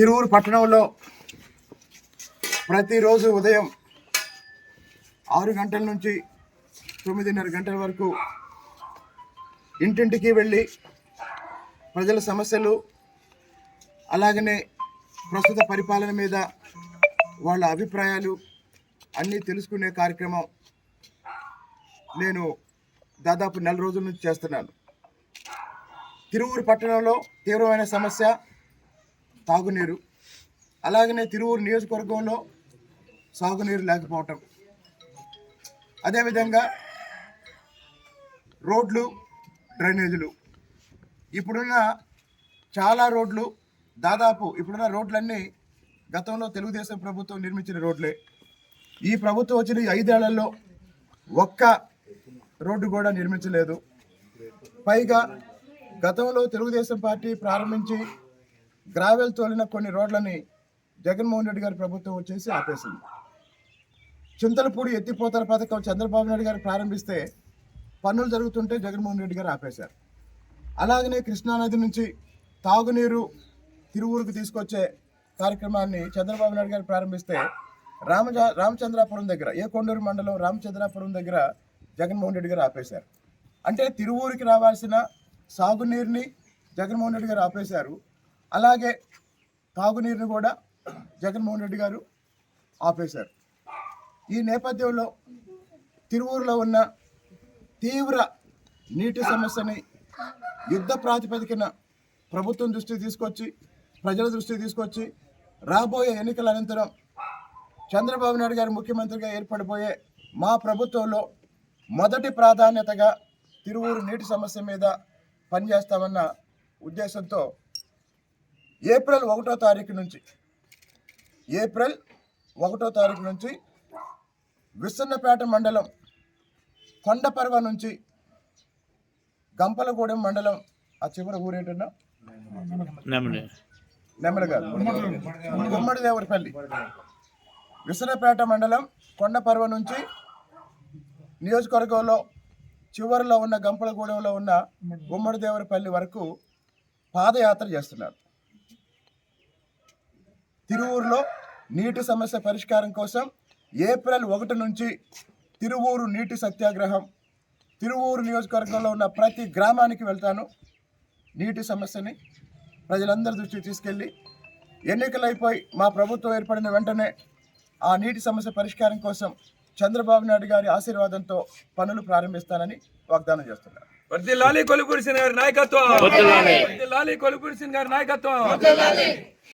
తిరువురు పట్టణంలో ప్రతిరోజు ఉదయం ఆరు గంటల నుంచి తొమ్మిదిన్నర గంటల వరకు ఇంటింటికి వెళ్ళి ప్రజల సమస్యలు అలాగనే ప్రస్తుత పరిపాలన మీద వాళ్ళ అభిప్రాయాలు అన్నీ తెలుసుకునే కార్యక్రమం నేను దాదాపు నెల రోజుల నుంచి చేస్తున్నాను. తిరువూరు పట్టణంలో తీవ్రమైన సమస్య తాగునీరు. అలాగనే తిరువూరు నియోజకవర్గంలో సాగునీరు లేకపోవటం. అదేవిధంగా రోడ్లు డ్రైనేజీలు. ఇప్పుడున్న చాలా రోడ్లు దాదాపు ఇప్పుడున్న రోడ్లన్నీ గతంలో తెలుగుదేశం ప్రభుత్వం నిర్మించిన రోడ్లే. ఈ ప్రభుత్వం వచ్చిన ఐదేళ్ళలో ఒక్క రోడ్డు కూడా నిర్మించలేదు. పైగా గతంలో తెలుగుదేశం పార్టీ ప్రారంభించి గ్రావెల్ తోలిన కొన్ని రోడ్లని జగన్మోహన్ రెడ్డి గారి ప్రభుత్వం వచ్చేసి ఆపేసింది. చింతలపూడి ఎత్తిపోతల పథకం చంద్రబాబు నాయుడు గారు ప్రారంభిస్తే పనులు జరుగుతుంటే జగన్మోహన్ రెడ్డి గారు ఆపేశారు. అలాగనే కృష్ణానది నుంచి తాగునీరు తిరువూరుకు తీసుకొచ్చే కార్యక్రమాన్ని చంద్రబాబు నాయుడు గారు ప్రారంభిస్తే రామజ రామచంద్రాపురం దగ్గర ఏ కొండూరు మండలం రామచంద్రాపురం దగ్గర జగన్మోహన్ రెడ్డి గారు ఆపేశారు. అంటే తిరువూరికి రావాల్సిన సాగునీరుని జగన్మోహన్ రెడ్డి గారు ఆపేశారు. అలాగే తాగునీరుని కూడా జగన్మోహన్ రెడ్డి గారు ఆపేశారు. ఈ నేపథ్యంలో తిరువూరులో ఉన్న తీవ్ర నీటి సమస్యని యుద్ధ ప్రాతిపదికన ప్రభుత్వం దృష్టికి తీసుకొచ్చి ప్రజల దృష్టికి తీసుకొచ్చి రాబోయే ఎన్నికల అనంతరం చంద్రబాబు నాయుడు గారు ముఖ్యమంత్రిగా ఏర్పడిపోయే మా ప్రభుత్వంలో మొదటి ప్రాధాన్యతగా తిరువూరు నీటి సమస్య మీద పనిచేస్తామన్న ఉద్దేశంతో ఏప్రిల్ ఒకటో తారీఖు నుంచి ఏప్రిల్ ఒకటో తారీఖు నుంచి విస్సన్నపేట మండలం కొండపర్వ నుంచి గంపలగూడెం మండలం ఆ చివరి ఊరేంటన్నా నెమ్మది నెమ్మడి. గారు గుమ్మడి దేవరపల్లి విసనపేట మండలం కొండపర్వ నుంచి నియోజకవర్గంలో చివరిలో ఉన్న గంపలగూడెంలో ఉన్న గుమ్మడి దేవరపల్లి వరకు పాదయాత్ర చేస్తున్నారు. తిరువూరులో నీటి సమస్య పరిష్కారం కోసం ఏప్రిల్ ఒకటి నుంచి తిరువూరు నీటి సత్యాగ్రహం తిరువూరు నియోజకవర్గంలో ఉన్న ప్రతి గ్రామానికి వెళ్తాను. నీటి సమస్యని ప్రజలందరి దృష్టికి తీసుకెళ్ళి ఎన్నికలైపోయి మా ప్రభుత్వం ఏర్పడిన వెంటనే ఆ నీటి సమస్య పరిష్కారం కోసం చంద్రబాబు నాయుడు గారి ఆశీర్వాదంతో పనులు ప్రారంభిస్తానని వాగ్దానం చేస్తున్నారు. వర్దిల్లాలి కొలుపురిసిన గారి నాయకత్వం. వర్దిల్లాలి. కొలుపురిసిన గారి నాయకత్వం.